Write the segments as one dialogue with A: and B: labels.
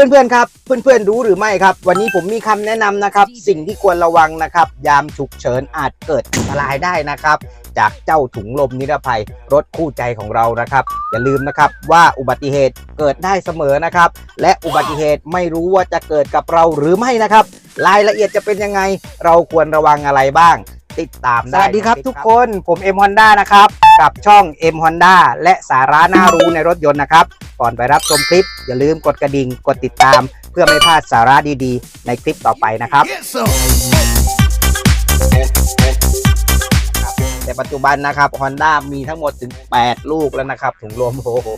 A: เพื่อนๆครับ เพื่อนๆรู้หรือไม่ครับ วันนี้ผมมีคำแนะนำนะครับ สิ่งที่ควรระวังนะครับ ยามฉุกเฉินอาจเกิดอันตรายได้นะครับ จากเจ้าถุงลมนิรภัยรถคู่ใจของเรานะครับ อย่าลืมนะครับว่าอุบัติเหตุเกิดได้เสมอนะครับ และอุบัติเหตุไม่รู้ว่าจะเกิดกับเราหรือไม่นะครับ รายละเอียดจะเป็นยังไง เราควรระวังอะไรบ้าง ติดตามได้ สวัสดีครับทุกคนผม M Honda นะครับ กับช่อง M Honda และสาระน่ารู้ในรถยนต์นะครับ ก่อนไปรับชมคลิป อย่าลืมกดกระดิ่งกดติดตาม เพื่อไม่พลาดสาระดีๆ ในคลิปต่อไปนะครับ
B: Get some.
A: แต่ปัจจุบันนะครับ Honda มีทั้งหมดถึง 8 ลูกแล้วนะครับ ถุงลมโอ้โห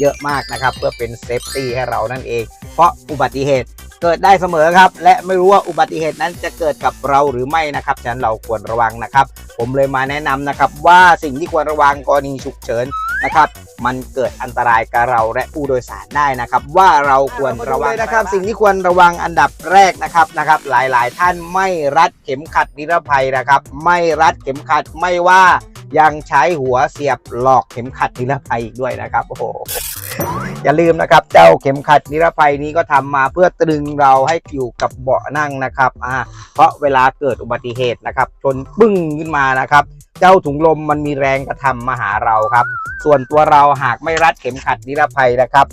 A: เยอะมากนะครับ เพื่อเป็นเซฟตี้ให้เรานั่นเอง เพราะอุบัติเหตุ เกิดได้เสมอครับ และไม่รู้ว่าอุบัติเหตุนั้นจะเกิดกับเราหรือไม่นะครับฉะนั้นเราควรระวังนะครับ ผมเลยมาแนะนำนะครับว่าสิ่งที่ควรระวังกรณีฉุกเฉินนะครับ มันเกิดอันตรายกับเราและผู้โดยสารได้นะครับ ว่าเราควรระวังนะครับ สิ่งที่ควรระวังอันดับแรกนะครับนะครับ หลายๆ ท่านไม่รัดเข็มขัดนิรภัยนะครับ ไม่รัดเข็มขัดไม่ว่ายังใช้หัวเสียบหลอกเข็มขัดนิรภัยอีกด้วยนะครับโอ้โห อย่าลืมนะครับ เจ้าเข็มขัดนิรภัยนี้ก็ทำมาเพื่อตรึงเราให้อยู่กับเบาะนั่งนะครับอ่าเพราะเวลาเกิดอุบัติเหตุนะครับ ชนปึ้งขึ้นมานะครับ เจ้าถุงลมมันมีแรงกระทำมาหาเราครับ ส่วนตัวเราหากไม่รัดเข็มขัดนิรภัยนะครับ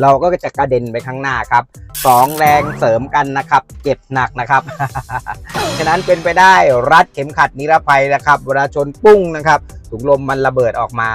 A: เราก็จะกระเด็นไปข้างหน้าครับสองแรงเสริมกันนะครับ เจ็บหนักนะครับ ฉะนั้นเป็นไปได้รัดเข็มขัดนิรภัยนะครับ เวลาชนปุ้งนะครับถุงลมมันระเบิดออกมา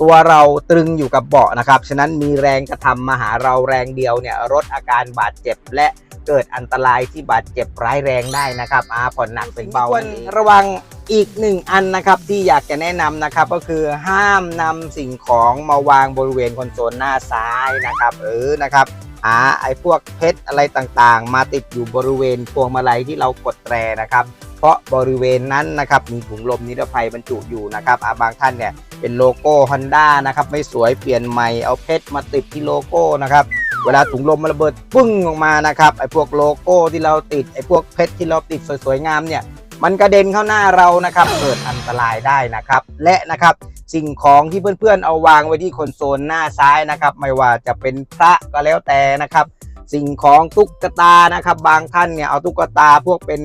A: ตัวเราตรึงอยู่กับเบาะนะครับ ฉะนั้นมีแรงกระทำมาหาเราแรงเดียวเนี่ยลดอาการบาดเจ็บและเกิดอันตรายที่บาดเจ็บร้ายแรงได้นะครับอาผ่อนหนักเป็นเบาควรระวังอีกหนึ่งอันนะครับที่อยากจะแนะนำนะครับก็คือห้ามนำสิ่งของมาวางบริเวณคอนโซลหน้าซ้ายนะครับเออนะครับหาไอ้พวกเพชรอะไรต่างๆ มาติดอยู่บริเวณพวงมาลัยที่เรากดแตรนะครับ เพราะบริเวณนั้นนะครับมีถุงลมนิรภัยบรรจุอยู่นะครับอาบางท่านเนี่ย เป็นโลโก้ Honda นะครับไม่สวยเปลี่ยนใหม่เอาเพชรมาติดที่โลโก้นะครับเวลาถุงลมมันระเบิดปึ้งออกมานะครับไอ้พวกโลโก้ที่เราติดไอ้พวกเพชรที่เราติดสวยๆงามเนี่ยมันกระเด็นเข้าหน้าเรานะครับเกิดอันตรายได้นะครับ และนะครับสิ่งของที่เพื่อนๆเอาวางไว้ที่คอนโซลหน้าซ้ายนะครับ ไม่ว่าจะเป็นพระก็แล้วแต่นะครับ สิ่งของตุ๊กตานะครับ บางท่านเนี่ยเอาตุ๊กตาพวกเป็น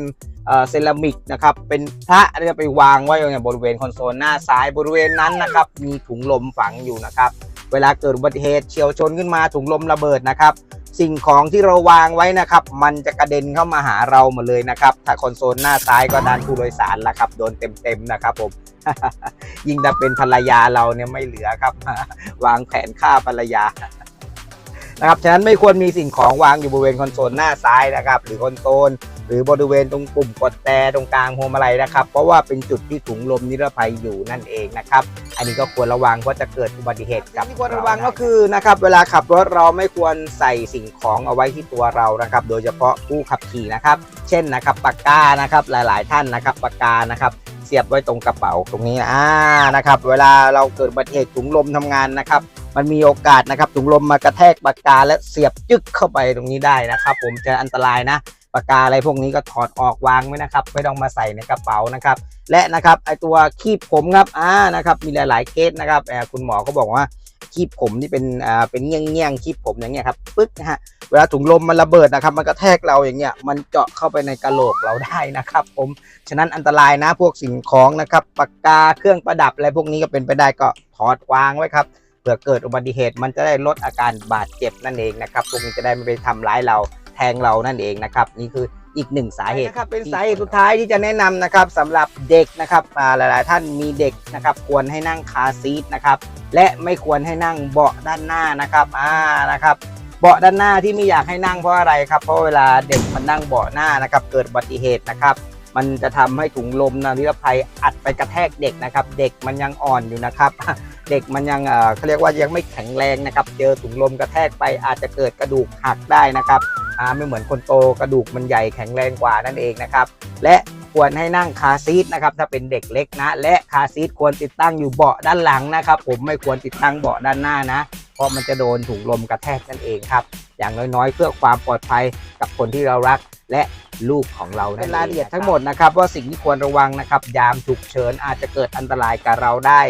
A: เซรามิกนะครับเป็นพระจะไปวางไว้เนี่ยบริเวณคอนโซลหน้าซ้ายบริเวณนั้นนะครับมีถุงลมฝังอยู่นะครับเวลาเกิดอุบัติเหตุเฉียวชนขึ้นมาถุงลมระเบิดนะครับสิ่งของที่เราวางไว้นะครับ มันจะกระเด็นเข้ามาหาเราหมดเลยนะครับถ้าคอนโซลหน้าซ้ายก็ด้านผู้โดยสารละครับโดนเต็มๆนะครับผมยิ่งถ้าเป็นภรรยาเราเนี่ยไม่เหลือครับ วางแผนฆ่าภรรยานะครับฉะนั้นไม่ควรมีสิ่งของวางอยู่บริเวณคอนโซลหน้าซ้ายนะครับ หรือคอนโซล หรือบริเวณตรงปุ่มกดแต่ตรงกลางพวงมาลัยนะครับ เพราะว่าเป็นจุดที่ถุงลมนิรภัยอยู่นั่นเองนะครับ อันนี้ก็ควรระวังเพราะจะเกิดอุบัติเหตุกับที่ควรระวังก็คือนะครับเวลาขับรถเราไม่ควรใส่สิ่งของเอาไว้ที่ตัวเรานะครับ โดยเฉพาะผู้ขับขี่นะครับ เช่นนะครับปากกานะครับหลาย ๆ ท่านนะครับปากกานะครับเสียบไว้ตรงกระเป๋าตรงนี้อ่านะครับ เวลาเราเกิดอุบัติเหตุถุงลมทำงานนะครับมันมีโอกาสนะครับถุงลมมากระแทกปากกาและเสียบจึกเข้าไปตรงนี้ได้นะครับ ผมจะอันตรายนะ ปากกาอะไรพวกนี้ก็ถอดออกวางไว้นะครับ ไม่ต้องมาใส่ในกระเป๋านะครับ และนะครับไอตัวคีบผมครับอ่านะครับ มีหลายๆเคสนะครับแอบคุณหมอก็บอกว่าคีบผมที่เป็นอ่าเป็นเงี้ยงเงี้ยงๆคีบผมอย่างเงี้ยครับปึ๊กนะฮะเวลาถุงลมมันระเบิดนะครับ มันกระแทกเราอย่างเงี้ยมันเจาะเข้าไปในกระโหลกเราได้นะครับ ผมฉะนั้นอันตรายนะพวกสิ่งของนะครับปากกาเครื่องประดับอะไรพวกนี้ก็เป็นไปได้ก็ถอดวางไว้ครับเผื่อเกิดอุบัติเหตุมันจะได้ลดอาการบาดเจ็บนั่นเองนะครับพวกนี้จะได้ไม่ไปทำร้ายเรา งเรานั่นเองนะครับ นี่คืออีกหนึ่งสาเหตุนะครับเป็นสาเหตุสุดท้ายที่จะแนะนำนะครับสำหรับเด็กนะครับอ่าหลาย ๆ ท่านมีเด็กนะครับ ควรให้นั่งคาร์ซีทนะครับ และไม่ควรให้นั่งเบาะด้านหน้านะครับอ่านะครับเบาะด้านหน้าที่ไม่อยากให้นั่งเพราะอะไรครับ เพราะเวลาเด็กมันนั่งเบาะหน้านะครับ เกิดอุบัติเหตุนะครับ มันจะทำให้ถุงลมนะนิรภัยอัดไปกระแทกเด็กนะครับ เด็กมันยังอ่อนอยู่นะครับ เด็กมันยังเอ่อเขาเรียกว่ายังไม่แข็งแรงนะครับ เจอถุงลมกระแทกไปอาจจะเกิดกระดูกหักได้นะครับอ่าไม่เหมือนคนโตกระดูกมันใหญ่แข็งแรงกว่านั่นเองนะครับ และควรให้นั่งคาร์ซีทนะครับถ้าเป็นเด็กเล็กนะ และคาร์ซีทควรติดตั้งอยู่เบาะด้านหลังนะครับ ผมไม่ควรติดตั้งเบาะด้านหน้านะ เพราะมันจะโดนถุงลมกระแทกนั่นเองครับอย่างน้อยๆ เพื่อความปลอดภัยกับคนที่เรารักและลูกของเราเป็นรายละเอียดทั้งหมดนะครับ ว่าสิ่งที่ควรระวังนะครับ ยามฉุกเฉินอาจจะเกิดอันตรายกับเราได้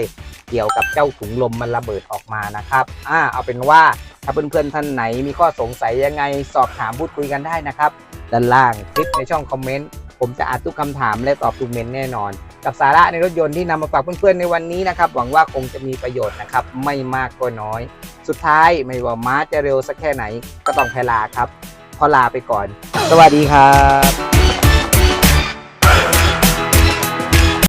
A: เกี่ยวกับเจ้าถุงลมมันระเบิดออกมานะครับอ่าเอาเป็นว่าถ้าเพื่อนๆท่านไหนมีข้อสงสัยยังไงสอบถามพูดคุยกันได้นะครับด้านล่างคลิปในช่องคอมเมนต์ผมจะอ่านทุกคำถามและตอบทุกเมนต์แน่นอน กับสาระในรถยนต์ที่นำมาฝากเพื่อนๆในวันนี้นะครับหวังว่าคงจะมีประโยชน์นะครับไม่มากก็น้อย สุดท้ายไม่ว่าม้าจะเร็วสักแค่ไหนก็ต้องพลาครับพอลาไปก่อน สวัสดีครับ